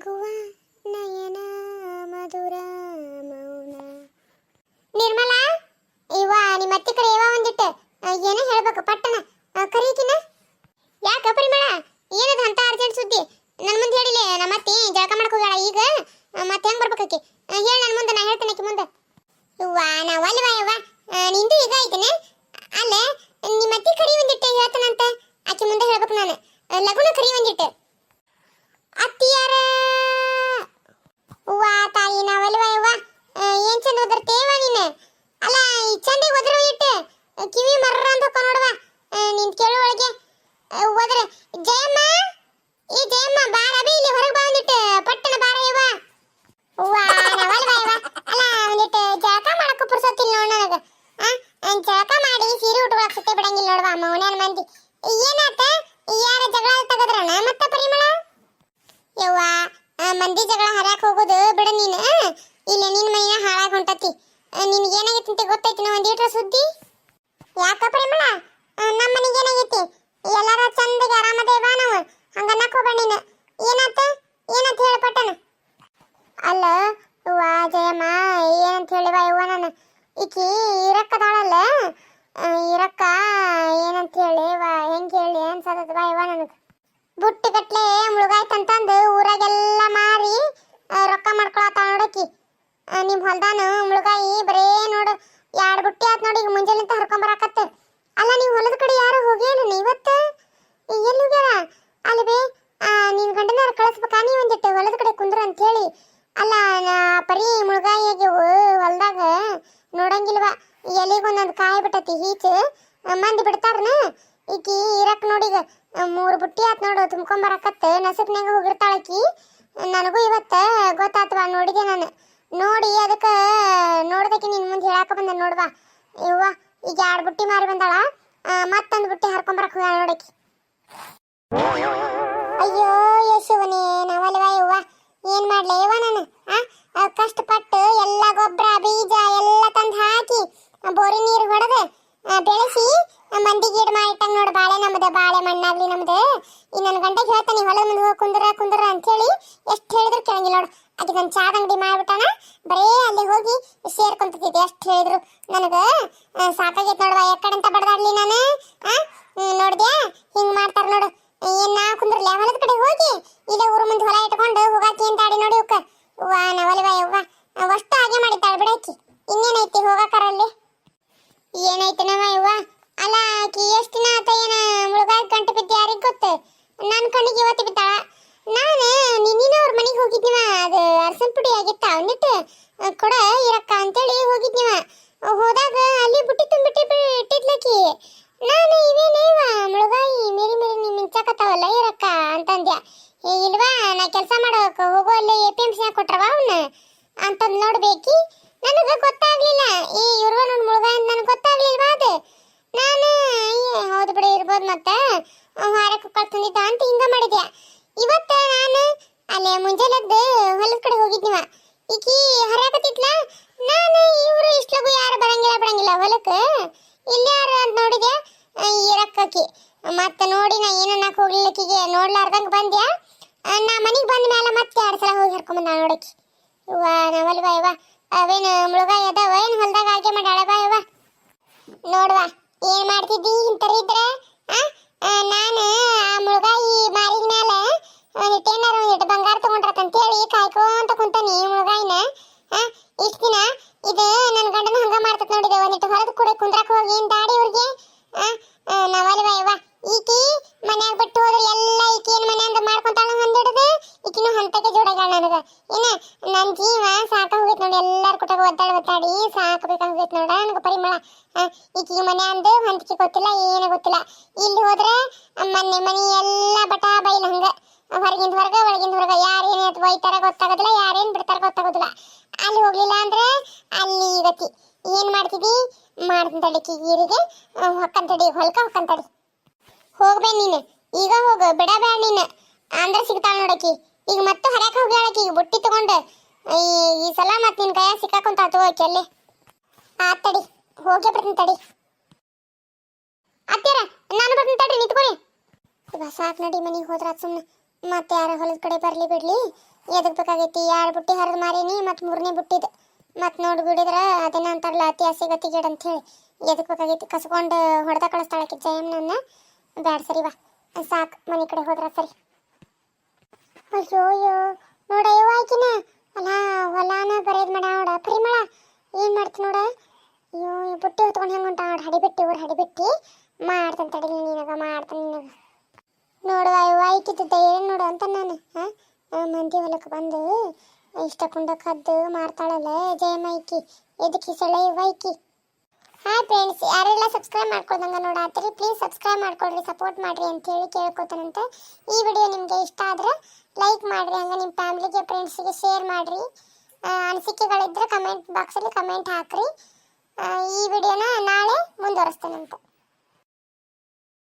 Uncle ಏನಾತ? ಯಾರ ಜಗಳ ತಗದ್ರಣ ಮತ್ತೆ ಪರಿಮಳ? ಯವ್ವ ಮಂದಿ ಜಗಳ ಹರಾಕ್ ಹೋಗೋದು ಬಿಡ ನೀನು ಇಲ್ಲ ನಿನ್ ಮೈನ ಹಾಳಾಗ ಹೊಂಟತಿ. ನಿನ್ಗೆ ಏನಾಗೈತಿ ಅಂತ ಗೊತ್ತೈತಿ ನಾ ಒಂದೀಟ್ರ ಸುದ್ದಿ? ಯಾಕ ಪರಿಮಳ? ನಮ್ಮ ಮನೆಗೆ ಏನಾಗೈತಿ? ಎಲ್ಲಾರ ಚಂದಗೆ ಆರಾಮದೇವ ನಾವು? ಹಂಗ ನಕ್ಕೋಬೇಡ ನೀನು. ಏನಾತ? ಏನಂತ ಹೇಳಪಟ್ಟನ ಅಲ್ಲ ವಾ ಜಯಮ್ಮ, ಏನಂತ ಹೇಳಿವ ಯವ್ವ ನಾನು? ಈಕಿ ಇರಕ್ಕದಾಳಲ್ಲ ಇರಕ್ಕ ಏನಂತ ಹೇಳಿ? ಹೆಂಗ್ ಹೇಳಿ? ಏನು ಬಾ ಯವ್ವ ನನಗೆ. ಬುಟ್ಟಿ ಗಟ್ಲೆ ಮುಳುಗಾಯ್ತಂತಂದು ಊರಾಗೆಲ್ಲ ಮಾರಿ ರೊಕ್ಕ ಮಾಡ್ಕೊಳತ್ತ ನೋಡಕಿ ನಿಮ್ಮ ನಿಮ್ ಹೊಲ್ದಾನು ಮುಳುಗಾಯಿ ಬರೇ ನೋಡು ಎರಡು ಬುಟ್ಟಿ ಆತ್ ನೋಡಿ ಈಗ ಮುಂಜಾನೆಂತ ಹರ್ಕೊಂಬರಾಕತ್ತ ಅಲ್ಲ ನೀವು ಹೊಲದ ಕಡೆ ಯಾರು ಹೋಗ್ಯಾನ ಇವತ್ತು? ಎಲ್ಲಿ ಹೋಗ್ಯಾರ? ಅಲ್ಲಿ ಬೇ ಆ, ನಿನ್ ಗಂಡನಾರ ಕಳಿಸ್ಬೇಕಾ ನೀ ಒಂದಿಟ್ಟು ಹೊಲದ ಕಡೆ ಕುಂದ್ರ ಅಂತ ಹೇಳಿ. ಅಲ್ಲ ಪರಿ ಆಗ್ಯವು ಹೊಲ್ದಾಗ ನೋಡಂಗಿಲ್ವ? ಎಲಿಗೊಂದೊಂದು ಕಾಯಿ ಬಿಟ್ಟತಿ ಈಚೆ ಮಂದಿ ಬಿಡ್ತಾರನ? ಈಕಿ ಇರಕ್ ನೋಡಿಗ ಮೂರು ಬುಟ್ಟಿ ಆತ್ ನೋಡು ತುಂಬ್ಕೊಂಬರಕತ್ತ ನಸಕ್ನಾಗ ಹೋಗಿರ್ತಾಳಕಿ ನನಗೂ ಇವತ್ತ ಗೊತ್ತಾತ್ವ ನೋಡಿದೆ ನಾನು. ನೋಡಿ, ಅದಕ್ಕೆ ನೋಡ್ದಕ್ಕೆ ನಿನ್ ಮುಂದೆ ಹೇಳಾಕ ಬಂದ ನೋಡ್ವಾ ಇವ್ವ ಈಗ ಎರಡು ಬುಟ್ಟಿ ಮಾರಿ ಬಂದಾಳ. ಮತ್ತೊಂದು ಬುಟ್ಟಿ ಹರ್ಕೊಂಬರಕ್ ಹೋಗ್ಯಾಳ ನೋಡಕಿ ಅಯ್ಯೋ ಯಶುವನೇ ನಾವಲ್ವ ಯವ್ವ? ಏನ್ ಮಾಡ್ಲಿ ಇವ ನಾನು? ಕಷ್ಟಪಟ್ಟು ಎಲ್ಲ ಗೊಬ್ಬರ ಬೀಜ ಎಲ್ಲ ತಂದು ಹಾಕಿ ಬೋರಿ ನೀರು ಹೊಡೆದು ಬೆಳೆಸಿ ಮಂದಿ ಗಿಡ ಮಾಡಿಟ್ಟಂಗೆ ನೋಡಿ ಬಾಳೆ ನಮ್ದು, ಬಾಳೆ ಮಣ್ಣಾಗ್ಲಿ ನಮ್ದು. ಈ ನನ್ನ ಗಂಟೆಗೆ ಹೇಳ್ತಾನೆ ಹೊಲದ ಮುಂದೆ ಹೋಗಿ ಕುಂದ್ರ ಕುಂದ್ರ ಅಂತೇಳಿ ಎಷ್ಟು ಹೇಳಿದ್ರು ಕೇಳಂಗಿಲ್ಲ ನೋಡು. ಅದಕ್ಕೆ ನನ್ನ ಚಾದ ಅಂಗಡಿ ಮಾಡ್ಬಿಟ್ಟಾನ ಬರೇ ಅಲ್ಲಿ ಹೋಗಿ ಸೇರ್ಕೊಂತಿದ್ದೆ, ಎಷ್ಟು ಹೇಳಿದ್ರು. ನನಗೆ ಸಾಕಾಗೈತೆ ನೋಡುವ ಯಾಕಡೆ ಬಡದಾಡ್ಲಿ ನಾನು, ಆ ಹಿಂಗೆ ಮಾಡ್ತಾರ ನೋಡು. ಏನ್ ನಾ ಕುಂದ್ರಲ್ಲ ಹೊಲದ ಕಡೆ ಹೋಗಿ, ಇಲ್ಲೇ ಊರು ಮುಂದೆ ಹೊಲ ಇಟ್ಕೊಂಡು ಹೋಗಾಕಿ ಅಂತ ಆಡಿ ನೋಡಿ ಉಕ್ಕ ವಾ ನವಲಿವ ಯವ್ವ ಅಷ್ಟು ಹಾಗೆ ಮಾಡಿದ್ದಾಳೆ ಬಿಡಾಕಿ. ಇನ್ನೇನೈತಿ ಹೋಗಾಕರಲ್ಲಿ? ಏನೈತಿ ನಮ್ಮ ಇವ ಅಲ್ಲ, ಆಕಿ ಎಷ್ಟು ದಿನ ಆತ ಏನ ಮುಳುಗಾದ ಗಂಟೆ ಬಿದ್ದು ಯಾರಿಗೆ ಗೊತ್ತು? ನನ್ನ ಕಣ್ಣಿಗೆ ಇವತ್ತು ಬಿದ್ದಾಳ. ನಾನು ನಿನ್ನಿನ ಅವ್ರ ಮನೆಗೆ ಹೋಗಿದ್ನಿವ. ಅದು ಅರಸನ್ ಪುಡಿ ಆಗಿತ್ತ, ಅವನಿಟ್ಟು ಕೊಡ ಇರಕ್ಕ ಅಂತೇಳಿ ಹೋಗಿದ್ನಿವ. ಹೋದಾಗ ಅಲ್ಲಿ ಬುಟ್ಟಿ ತುಂಬಿಟ್ಟು ಇಟ್ಟಿದ್ಲಕಿ ನಾನು ಇವೇನೇವ ಮುಳುಗಾಯಿ ಮೇರಿ ಮೇರಿ ನೀ ಮಿಂಚಾಕತ್ತಾವಲ್ಲ ಇರಕ್ಕ ಅಂತಂದ್ಯ. ಇಲ್ವಾ, ನಾ ಕೆಲಸ ಮಾಡೋಕೆ ಹೋಗೋ ಅಲ್ಲೇ ಎ ಪಿ ಎಂ ಸಿ ಕೊಟ್ರವ ಅವನ್ನ ಅಂತಂದ್ ನೋಡ್ಬೇಕಿ. ನನಗೆ ಗೊತ್ತಾಗ್ಲಿಲ್ಲ ಈ ಇವ್ರಿಗ ನೋಡಿ ಮುಳುಗಾಯಿ ಅಂತ ನನಗೆ ಗೊತ್ತಾಗ್ಲಿಲ್ವಾ ಅದು ನಾನು ಏ, ಹೌದು ಬಿಡಿ ಇರ್ಬೋದು ಮತ್ತೆ ಹಾರಕ್ಕೆ ಕಳ್ತಂದಿದ್ದ ಅಂತ ಹಿಂಗ ಮಾಡಿದ್ಯಾ ಇವತ್ತ ನಾನು ಅಲ್ಲೇ ಮುಂಜಾನೆದ್ದು ಹೊಲದ ಕಡೆ ಹೋಗಿದ್ನಿವ. ಈಕಿ ಹರ್ಯಾಕತ್ತಿದ್ಲ? ನಾನು ಇವರು ಇಷ್ಟಲಗು ಯಾರು ಬರಂಗಿಲ್ಲ ಬರಂಗಿಲ್ಲ ಹೊಲಕ್ಕೆ ಇಲ್ಲಿ ಯಾರು ಅಂತ ನೋಡಿದೆ? ಇರಕ್ಕಿ ಮತ್ತೆ ನೋಡಿ ನಾ ಏನನ್ನಕ್ ಹೋಗ್ಲಿಕ್ಕಿಗೆ ನೋಡ್ಲಾರ್ದಂಗ ಬಂದ್ಯಾ? ನಾ ಮನೆಗೆ ಬಂದ ಮೇಲೆ ಮತ್ತೆ ಎರಡು ಸಲ ಹೋಗಿ ಹರ್ಕೊಂಬಂದ ನೋಡಕ್ಕಿ ಇವ್ವ ನಾವಲ್ವ ಇವ ಅವೇನು ಮುಳುಗ ಅದಾವ ಏನು ಹೊಲ್ದಾಗ ಆಯ್ಕೆ ಮಾಡಿ ಇವ ನೋಡ್ವಾ, ಏನು ಮಾಡ್ತಿದ್ದಿ? ಇಂತರ ಇದ್ರೆ ಆ ಆ, ನಾನು ಆ ಮುಳುಗಾಯಿ ಮಾರಿದ ಮೇಲೆ ಒಂದಿಟ್ಟು ಏನಾರ ಒಂದಿಟ್ಟು ಬಂಗಾರ ತಗೊಂಡ್ರತ್ತಂತ ಹೇಳಿ ಕಾಯ್ಕೊಂತ ಕುಂತಾನಿ ಈ ಮುಳುಗಾಯಿನ ಆ ಇಷ್ಟ ದಿನ ಇದು ನನ್ನ ಗಂಡನ ಹಂಗ ಮಾಡ್ತತ್ ನೋಡಿದೆ ಒಂದಿಟ್ಟು ಹೊರದು ಕೂಡ ಕುಂದ್ರಕ್ ಹೋಗಿ ಏನ್ ದಾಡಿ ಇವ್ರಿಗೆ ಆ ಆ, ನಾವಲ್ವ ಇವ ಈಕಿ ಮನ್ಯಾಗ ಬಿಟ್ಟು ಹೋದ್ರೆ ಎಲ್ಲ ಈಕಿ ಏನ್ ಮನ್ಯಾಂದ ಮಾಡ್ಕೊಂತಾಳ ಹಂದಿಡ್ದು ಹಂತಕ್ಕೆ ಜೋಡಾಗಳ ನನಗ. ಏನ ನನ್ ಜೀವ ಸಾಕ ಹೋಗೈತ್ ನೋಡಿ ಎಲ್ಲಾರ ಕುಟಾಗ ಒದ್ದಾಡಿ ಒದ್ದಾಡಿ ಸಾಕಬೇಕಾಗೈತ್ ನೋಡ. ನನಗೆ ಪರಿಮಳ ಆ, ಮನೆ ಅಂದು ಹೊಂದಿಕೆ ಗೊತ್ತಿಲ್ಲ ಏನು ಗೊತ್ತಿಲ್ಲ. ಇಲ್ಲಿ ಹೋದ್ರೆ ಮನೆ ಮನಿ ಎಲ್ಲ ಬಟ ಬೈಲ್ ಹಂಗ. ಹೊರಗಿಂದ ಹೊರಗ ಒಳಗಿಂದ ಹೊರಗ. ಯಾರೇನ್ ಒಯ್ತಾರ ಗೊತ್ತಾಗೋದಿಲ್ಲ ಯಾರೇನ್ ಬಿಡ್ತಾರ ಗೊತ್ತಾಗೋದಿಲ್ಲ. ಅಲ್ಲಿ ಹೋಗ್ಲಿಲ್ಲ ಅಂದ್ರೆ ಅಲ್ಲಿ ಗತಿ. ಏನ್ ಮಾಡ್ತಿದಿ? ಮಾಡ್ತೀನಿ ತಡಿ ಈರಿಗೆ ಹೊಕ್ಕಂತಡಿ ಹೊಲ್ಕ ಹೊಕ್ಕಂತಡಿ ಹೋಗ್ಬೇ ನೀನು. ಈಗ ಹೋಗು ಬಿಡಬೇಡ ನೀನು. ಅಂದ್ರೆ ಸಿಗ್ತಾಳ ನೋಡಕಿ ಈಗ ಮತ್ತೆ ಹರ್ಯಾಕ ಹೋಗ್ಯಾಳಕ್ಕೆ ಈಗ ಬುಟ್ಟಿ ತಗೊಂಡು, ಈ ಸಲ ಮತ್ತೆ ನಿನ್ ಕೈಯಾಗ ಸಿಕ್ಕಾಕೊಂತ ತಗೋಕಿ ಆ ಆತ್ ತಡಿ. ಹೋಗೇ ಬಿಡ್ತೀನಿ ತಡಿ. ಅತ್ತೀರ ನಾನು ಬರ್ತೀನಿ ತಡ್ರಿ, ನಿಂತ್ಕೊಳ್ಳಿ. ಇವಾಗ ಸಾಕು ನಡಿ, ಮನೆಗೆ ಹೋದ್ರ ಸುಮ್ಮನೆ ಮತ್ತೆ ಯಾರ ಹೊಲದ ಕಡೆ ಬರಲಿ ಬಿಡ್ಲಿ. ಎದಕ್ ಬೇಕಾಗೈತಿ? ಎರಡು ಬುಟ್ಟಿ ಹರಿದು ಮಾರೀನಿ? ಮತ್ತು ಮೂರನೇ ಬುಟ್ಟಿದು. ಮತ್ತು ನೋಡಿ ಬಿಡಿದ್ರ ಅದನ್ನ ಅಂತಾರಲ್ಲ, ಅತಿ ಆಸೆ ಗತಿ ಗೇಡ್ ಅಂತ ಹೇಳಿ ಎದಕ್ ಬೇಕಾಗೈತಿ? ಕಸ್ಕೊಂಡು ಹೊಡೆದ ಕಳಿಸ್ತಾಳಕ್ಕೆ ಜಯಮ್ ನನ್ನ ಬ್ಯಾಡ ಸರಿ ಬಾ ಸಾಕು, ಮನೆ ಕಡೆ ಹೋದ್ರ ಸರಿ. ಅಯ್ಯೋ ಅಯ್ಯೋ ನೋಡ ಇವ ಅಲ್ಲ ಹೊಲ, ಹೊಲಾನ ಬರೆಯೋದು ಮಾಡ ನೋಡ. ಪರಿಮಳ, ಏನು ಮಾಡ್ತಿ ನೋಡ? ಅಯ್ಯೋ ಬುಟ್ಟಿ ಹೊತ್ಕೊಂಡು ಹೆಂಗೆ ಹೊಂಟ ನೋಡಿ. ಹಡಿಬಿಟ್ಟಿ ಇವ್ರು ಹಡಿಬಿಟ್ಟಿ. ಮಾಡ್ತಾನೆ ತಡಿ ನಿನಗ ಮಾಡ್ತಾನೆ ನಿನಗ ನೋಡುವ ಇವ ಆಯ್ಕಿದ್ದ ಏನು ನೋಡು ಅಂತ ನಾನು, ಹಾಂ? ಮಂದಿ ಹೊಲಕ್ಕೆ ಬಂದು ಇಷ್ಟ ಕುಂಡ ಕದ್ದು ಮಾರ್ತಾಳಲ್ಲ ಜಯಮೈಕಿ ಎದಕ್ಕೆ ಸೆಳೆ ಇವ ಐಕಿ ಹಾಯ್ ಫ್ರೆಂಡ್ಸ್ ಯಾರೆಲ್ಲ ಸಬ್ಸ್ಕ್ರೈಬ್ ಮಾಡ್ಕೊಳ್ದಂಗ ನೋಡಾತ್ರಿ ಪ್ಲೀಸ್ ಸಬ್ಸ್ಕ್ರೈಬ್ ಮಾಡ್ಕೊಳ್ರಿ ಸಪೋರ್ಟ್ ಮಾಡಿರಿ ಅಂತ ಹೇಳಿ ಕೇಳ್ಕೊತಾನಂತೆ. ಈ ವಿಡಿಯೋ ನಿಮಗೆ ಇಷ್ಟ ಆದ್ರೆ ಲೈಕ್ ಮಾಡಿರಿ ಹಂಗೆ ನಿಮ್ಮ ಫ್ಯಾಮಿಲಿಗೆ ಫ್ರೆಂಡ್ಸಿಗೆ ಶೇರ್ ಮಾಡಿರಿ. ಅನಿಸಿಕೆಗಳಿದ್ದರೆ ಕಮೆಂಟ್ ಬಾಕ್ಸಲ್ಲಿ ಕಮೆಂಟ್ ಹಾಕಿರಿ. ಈ ವಿಡಿಯೋನ ನಾಳೆ ಮುಂದುವರಿಸ್ತೇನಂತ.